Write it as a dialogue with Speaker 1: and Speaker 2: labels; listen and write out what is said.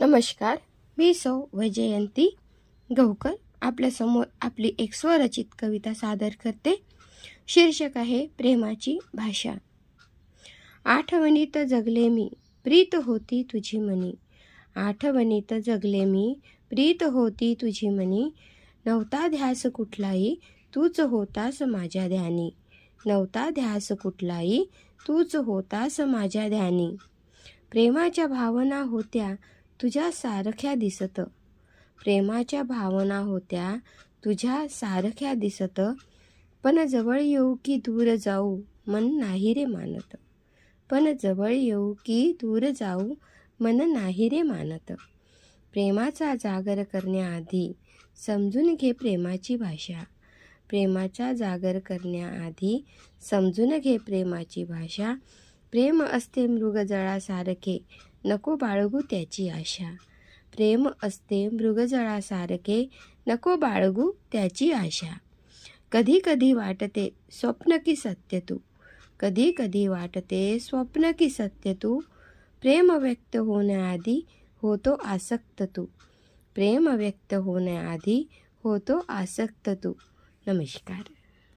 Speaker 1: नमस्कार. मी सौ वैजयंती गवकर. आपल्यासमोर आपली एक स्वरचित कविता सादर करते. शीर्षक आहे प्रेमाची भाषा. आठवणीत जगले मी प्रीत होती तुझी मनी. आठवणीत जगले मी प्रीत होती तुझी मनी. नव्हता ध्यास कुठलाही तूच होतास माझ्या ध्यानी. नव्हता ध्यास कुठलाही तूच होतास माझ्या ध्यानी. प्रेमाच्या भावना होत्या तुझ्या सारख्या दिसत. प्रेमाच्या भावना होत्या तुझ्या सारख्या दिसत. पण जवळ येऊ की दूर जाऊ मन नाही रे मानत. पण जवळ येऊ की दूर जाऊ मन नाही रे मानत. प्रेमाचा जागर करण्याआधी समजून घे प्रेमाची भाषा. प्रेमाचा जागर करण्याआधी समजून घे प्रेमाची भाषा. प्रेम असते मृगजळासारखे नको बाळगू त्याची आशा. प्रेम असते मृगजळासारखे नको बाळगू त्याची आशा. कधी कधी वाटते स्वप्न की सत्य तू. कधी कधी वाटते स्वप्न की सत्य तू. प्रेम व्यक्त होण्याआधी होतो आसक्त तू. प्रेम व्यक्त होण्याआधी होतो आसक्त तू. नमस्कार.